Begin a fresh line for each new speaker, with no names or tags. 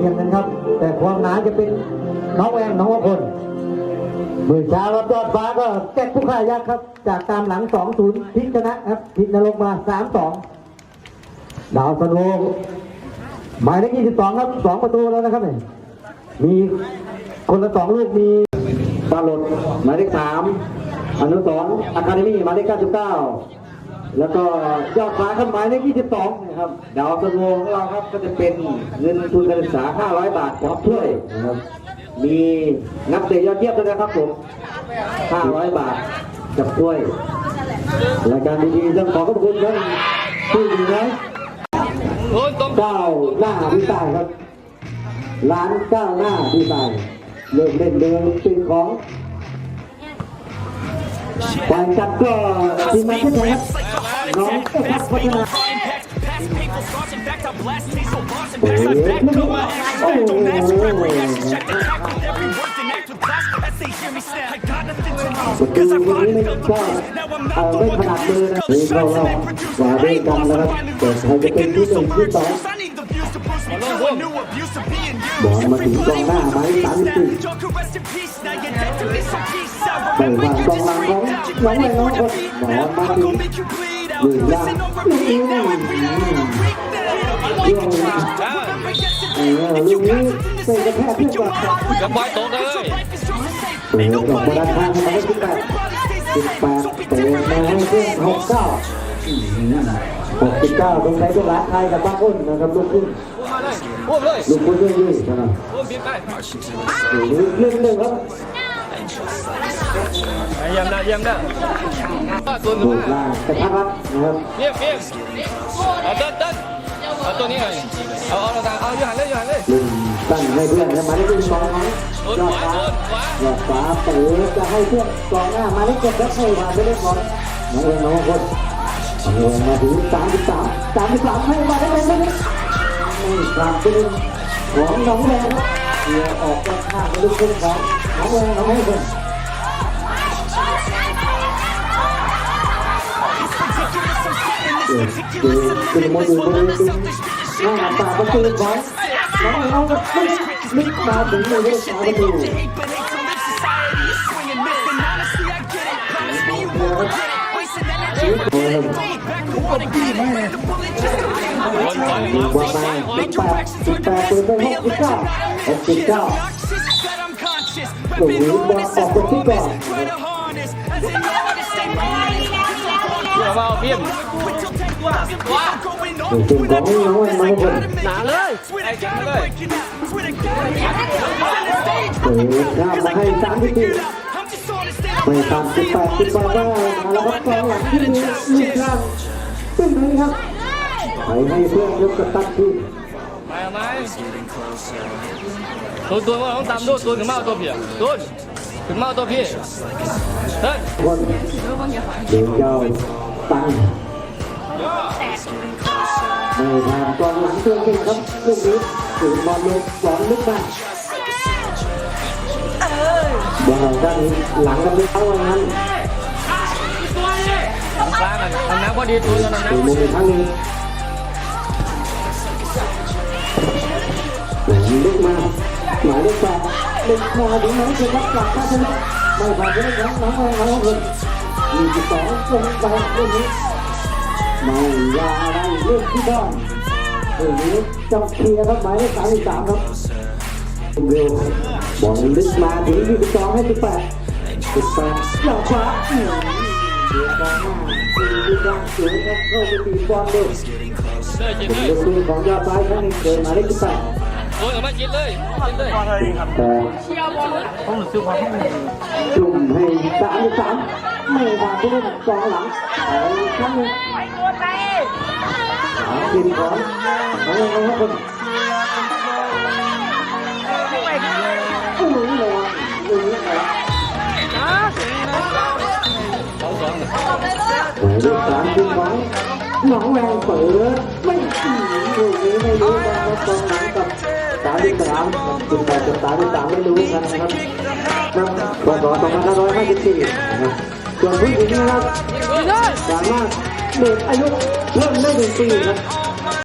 ทียมกันครับ แต่ความหนาจะเป็นน้องแองน้องวนเมื่อเช้ารับยอดฟ้าก็แก้ผู้ข่ายักครับ จากตามหลังสองศูนย์พิชนะครับพิชนรกมาองดาวสโลหมายเลขยี่สิบสองครับสองประตูแล้วนะครับเนี่ยมีคนละสองลูกมีบาลดหมายเลขสามอนุสรอคาเดมี่หมายเลขเก้าจุดเก้า แล้วก็ยอดฟ้าครับหมายเลข22นะครับ ดาวสโนว์ของเราครับก็จะเป็นเงินทุนการศึกษา 500 บาทพร้อมถ้วยนะครับ มีนักเตะยอดเยี่ยมด้วยนะครับผม 500 บาทกับถ้วยรายการดีๆต้องขอขอบคุณท่านผู้ดีนะ
คุณตรง
ก้าหน้าดีไซน์ครับ ร้านเก้าหน้าดีไซน์เริ่มเล่นเดินเป็นของฝ่ายจัดก็ทีมงานที่แท้ครับ น้องเอกพัฒนาโอ้โหโอ้โหประตูตรงนี้ไม่ก็เอาไม่ถนัดมือนะนี่เราเราหวาด้วยกันนะครับแต่ใครจะเป็นที่หนึ่งที่สองบอลมาถึงกองหน้าหมายเลขสามสิบสี่เปิดวางกองหลังของน้อ งเลยน้องคนบอลมาถึงยืนล่างอืมช่วงเออลูกนี้เป็นกระแทกที่กว่า
กระบอยตกเลย
เปิดกล่องบอลด้านข้างให้มาได้สิบแปดสิบแปดเตะมาให้เพื่อนหกเก้าหกสิบเก้าตรงไหนก็รักใครกับบ้าอ้นนะครับลูกขึ้น
มาเลยพูดเลย
ลูกขึ้นเรื่อยๆนะครับ
พูดบินได้
หรือเรื่องหนึ่งครับ
เยี่ยมนะเยี่ยมนะตัวนึ
ดู
ง
ดล่างกระทับรัดนะครับ
เยี่ยมเยี่ยมเอาเดินเดินเอาตัวนี้เลยเอาเอาเราเอาอยู่หันเลยอยู่หันเลย
ลึงตั้งให้เพื่อนนะมายเลขที่สองของยอดฟ้ายอดฟ้าเตะจะให้เพื่อนกองหน้ามายเลขเจ็ดแล้วให้มาไปเล่นบอลน้องเองน้องคนน้องเองมาถึงสามสิบสามสามสิบสามให้มาได้เลยไหมไม่กลับไปเลยของน้องแดงน เดี๋ยวออกด้านข้างไปลูกขึ้นของน้องแดงน้องให้คนเดี๋ยวเดี๋ยวคือโมดูโมดูหน้าตาประตูของน้องน้องก็ไม่ลึกมาถึงในเรื่องสาประตู
วนไป
ดีกว่ามาสิบแปดสิบแปดเปิดไปหกสิบเก้าหกสิบเก้าหลุยบอลออกไปที่ก่อน
เดี๋ยวมาเอาพิม
หนึ่งจุดของน้องเอ็มาคน
หนาเลยไอ้แกเลย
เปิดข้ามมาให้สามที่ไม่ตามสิบแปดสิบแปดได้มาแล้วครับกองหลังที่มีลูกล่างเป็นไงครับ ไปให้เพื่อนยกกระตัดที
ไปไหมตัวตัวว่าต้องตามด้วยตัวถึงมาเอาตัวพียตัวถึงมาเอาตัวพี่เฮ้ย
คนเดินยาวตังไม่ผ่านกองหลังตัวเก่งครับลูกนี้ถึงบอลลงบอลลึกมากบอลด้านหลังกันไม่เอาอย่างนั้น
กลางกันทำน้ำพอดีตัวนั้น
ตี
น้ำ
มุมอีก ลังลึกมาหมายเลขแปดเด็กมาถึงไหนคือรับกลับท่าชนะไม่ผ่านจะได้น้องน้องน้องคนยี่สิบสองลงไปเรื่องนี้ไม่ยาอะไรเรื่องที่บ้านเรื่องนี้จำเคลียร์ครับหมายเลขสามสิบสามครับเร็วบอลลึกมาถึงยี่สิบสองให้สิบแปดสิบแปดหลอกขวาอืมเดี๋ยวกองหน้าตีดีดังสูงครับเข้าไปตีบอลเร็ว
เลยกิน
เป็น
เลย
ลูกมือของยอดซ้ายครั้งหนึงเกินหมายเลขสิบแปด
โอ้ยมากินเลยกินเลย
แต่จุ่มให้สามสิบสามไม่มาผู้เล่นกองหลังเอาอีกครั้งหนึงหากินของของเองนะครับคนอู้หนุนเลยอู้หนุนเลย
สองสอง
หมายเลขสามกินของหนองแรงเปิดไม่ตีลูกนี้ไม่รู้นะครับกองหลังกับสามสิบสามจุดแปดจุดสามสิบสามไม่รู้กันนะครับครับพศ2554นะครับส่วนผู้หญิงนะครับสามารถเด็กอายุเพิ่มได้หนึ่งปีครับ